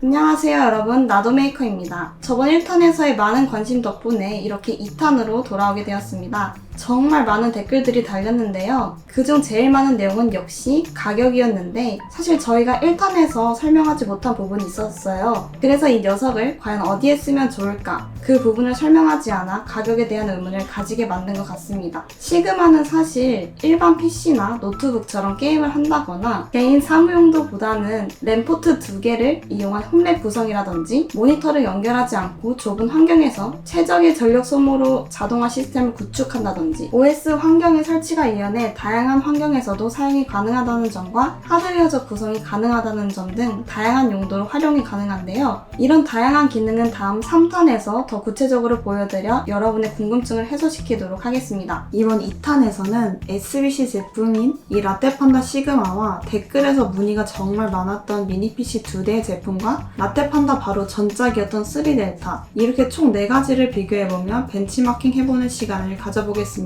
안녕하세요 여러분 나도메이커입니다. 저번 1탄에서의 많은 관심 덕분에 이렇게 2탄으로 돌아오게 되었습니다. 정말 많은 댓글들이 달렸는데요. 그중 제일 많은 내용은 역시 가격이었는데 사실 저희가 1탄에서 설명하지 못한 부분이 있었어요. 그래서 이 녀석을 과연 어디에 쓰면 좋을까? 그 부분을 설명하지 않아 가격에 대한 의문을 가지게 만든 것 같습니다. 시그마는 사실 일반 PC나 노트북처럼 게임을 한다거나 개인 사무용도보다는 램포트 두 개를 이용한 홈랩 구성이라든지 모니터를 연결하지 않고 좁은 환경에서 최적의 전력 소모로 자동화 시스템을 구축한다든지 OS 환경의 설치가 이연해 다양한 환경에서도 사용이 가능하다는 점과 하드웨어적 구성이 가능하다는 점 등 다양한 용도로 활용이 가능한데요. 이런 다양한 기능은 다음 3탄에서 더 구체적으로 보여드려 여러분의 궁금증을 해소시키도록 하겠습니다. 이번 2탄에서는 SBC 제품인 이 라떼판다 시그마와 댓글에서 문의가 정말 많았던 미니PC 두 대의 제품과 라떼판다 바로 전작이었던 3델타 이렇게 총 4가지를 비교해보며 벤치마킹 해보는 시간을 가져보겠습니다.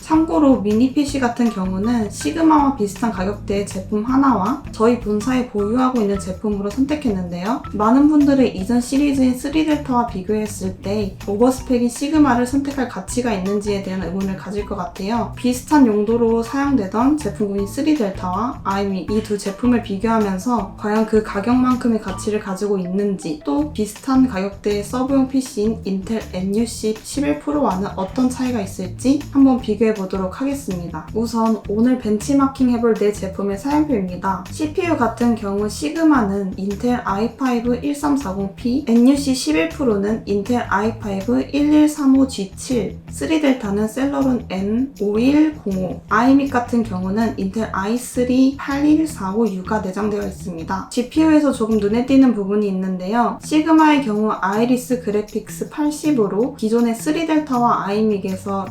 참고로 미니PC 같은 경우는 시그마와 비슷한 가격대의 제품 하나와 저희 본사에 보유하고 있는 제품으로 선택했는데요. 많은 분들이 이전 시리즈인 3델타와 비교했을 때 오버스펙인 시그마를 선택할 가치가 있는지에 대한 의문을 가질 것 같아요. 비슷한 용도로 사용되던 제품군인 3델타와 아이미 이 두 제품을 비교하면서 과연 그 가격만큼의 가치를 가지고 있는지 또 비슷한 가격대의 서브용 PC인 인텔 NUC 11%와는 어떤 차이가 있을지 한번 비교해 보도록 하겠습니다. 우선 오늘 벤치마킹 해볼 네 제품의 사양표입니다. CPU 같은 경우 시그마는 인텔 i5 1340P, NUC 11%는 인텔 i5 1135G7, 3델타는 셀러론 N5105, 아이믹 같은 경우는 인텔 i3 81456가 내장되어 있습니다. GPU에서 조금 눈에 띄는 부분이 있는데요. 시그마의 경우 아이리스 그래픽스 80으로 기존의 3델타와 아이믹에서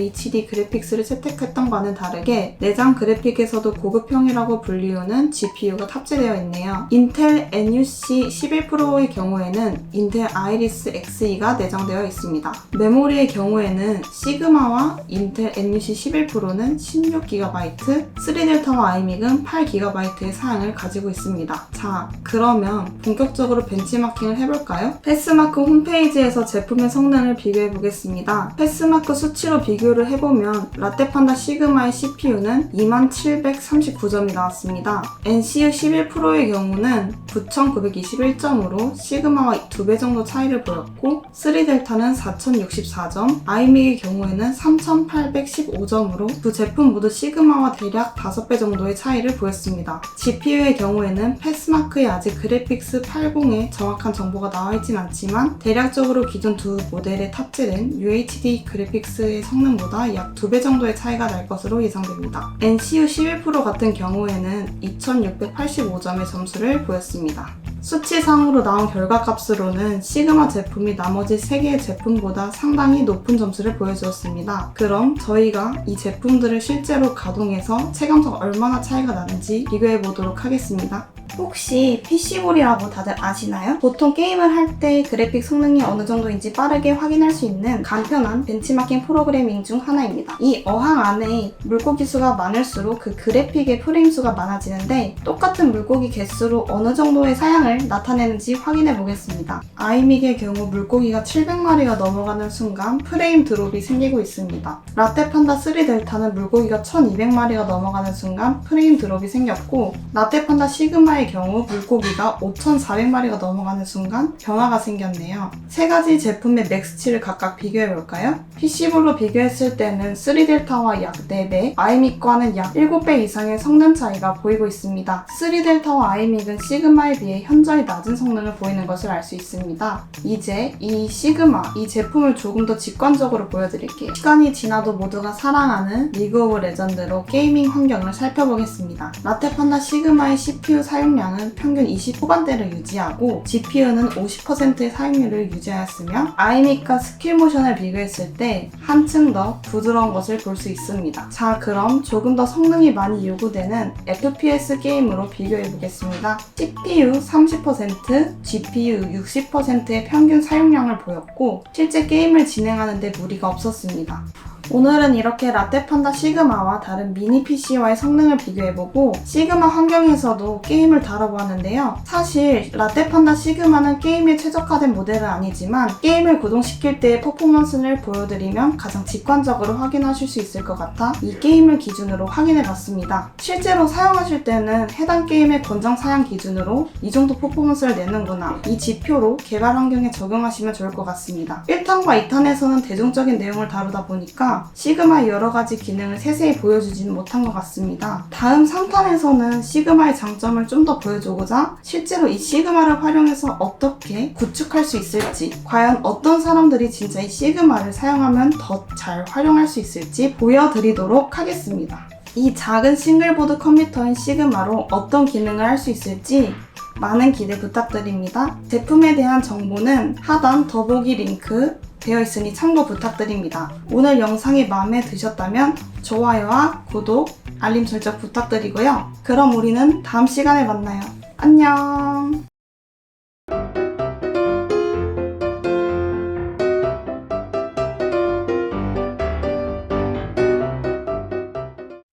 UHD 그래픽스를 채택했던 과는 다르게 내장 그래픽에서도 고급형이라고 불리우는 GPU가 탑재되어 있네요. 인텔 NUC 11%의 경우에는 인텔 아이리스 Xe-가 내장되어 있습니다. 메모리의 경우에는 시그마와 인텔 NUC 11%는 16GB, 3델타와 아이믹은 8GB의 사양을 가지고 있습니다. 자, 그러면 본격적으로 벤치마킹을 해볼까요? 패스마크 홈페이지에서 제품의 성능을 비교해 보겠습니다. 패스마크 수치로 비교 를 해보면 라떼판다 시그마의 CPU는 2739점이 나왔습니다. NCU 11%의 경우는 9921점으로 시그마와 2배 정도 차이를 보였고 3델타는 4064점, 아이믹의 경우에는 3815점으로 두 제품 모두 시그마와 대략 5배 정도의 차이를 보였습니다. GPU의 경우에는 패스마크에 아직 그래픽스 80의 정확한 정보가 나와 있진 않지만 대략적으로 기존 두 모델에 탑재된 UHD 그래픽스의 성능 보다 약 2배 정도의 차이가 날 것으로 예상됩니다. NCU 11% 같은 경우에는 2685점의 점수를 보였습니다. 수치상으로 나온 결과값으로는 시그마 제품이 나머지 3개의 제품보다 상당히 높은 점수를 보여주었습니다. 그럼 저희가 이 제품들을 실제로 가동해서 체감상 얼마나 차이가 나는지 비교해 보도록 하겠습니다. 혹시 PC볼이라고 다들 아시나요? 보통 게임을 할 때 그래픽 성능이 어느 정도인지 빠르게 확인할 수 있는 간편한 벤치마킹 프로그래밍 중 하나입니다. 이 어항 안에 물고기 수가 많을수록 그 그래픽의 프레임 수가 많아지는데 똑같은 물고기 개수로 어느 정도의 사양을 나타내는지 확인해 보겠습니다. 아이믹의 경우 물고기가 700마리가 넘어가는 순간 프레임 드롭이 생기고 있습니다. 라떼판다 3 델타는 물고기가 1200마리가 넘어가는 순간 프레임 드롭이 생겼고 라떼판다 시그마의 경우 물고기가 5400마리가 넘어가는 순간 변화가 생겼네요. 세 가지 제품의 맥스치를 각각 비교해 볼까요? PC볼로 비교했을 때는 3델타와 약 4배, 아이믹과는 약 7배 이상의 성능 차이가 보이고 있습니다. 3델타와 아이믹은 시그마에 비해 현저히 낮은 성능을 보이는 것을 알 수 있습니다. 이제 이 시그마, 이 제품을 조금 더 직관적으로 보여드릴게요. 시간이 지나도 모두가 사랑하는 리그 오브 레전드로 게이밍 환경을 살펴보겠습니다. 라테판다 시그마의 CPU 사용 량은 평균 20 후반대를 유지하고 GPU는 50%의 사용률을 유지하였으며 아이믹과 스킬모션을 비교했을 때 한층 더 부드러운 것을 볼 수 있습니다. 자 그럼 조금 더 성능이 많이 요구되는 FPS 게임으로 비교해 보겠습니다. CPU 30%, GPU 60%의 평균 사용량을 보였고 실제 게임을 진행하는데 무리가 없었습니다. 오늘은 이렇게 라떼판다 시그마와 다른 미니 PC와의 성능을 비교해보고 시그마 환경에서도 게임을 다뤄보았는데요. 사실 라떼판다 시그마는 게임에 최적화된 모델은 아니지만 게임을 구동시킬 때의 퍼포먼스를 보여드리면 가장 직관적으로 확인하실 수 있을 것 같아 이 게임을 기준으로 확인해봤습니다. 실제로 사용하실 때는 해당 게임의 권장 사양 기준으로 이 정도 퍼포먼스를 내는구나 이 지표로 개발 환경에 적용하시면 좋을 것 같습니다. 1탄과 2탄에서는 대중적인 내용을 다루다 보니까 시그마의 여러 가지 기능을 세세히 보여주지는 못한 것 같습니다. 다음 3탄에서는 시그마의 장점을 좀 더 보여주고자 실제로 이 시그마를 활용해서 어떻게 구축할 수 있을지 과연 어떤 사람들이 진짜 이 시그마를 사용하면 더 잘 활용할 수 있을지 보여드리도록 하겠습니다. 이 작은 싱글보드 컴퓨터인 시그마로 어떤 기능을 할 수 있을지 많은 기대 부탁드립니다. 제품에 대한 정보는 하단 더보기 링크 되어 있으니 참고 부탁드립니다. 오늘 영상이 마음에 드셨다면 좋아요와 구독, 알림 설정 부탁드리고요. 그럼 우리는 다음 시간에 만나요. 안녕!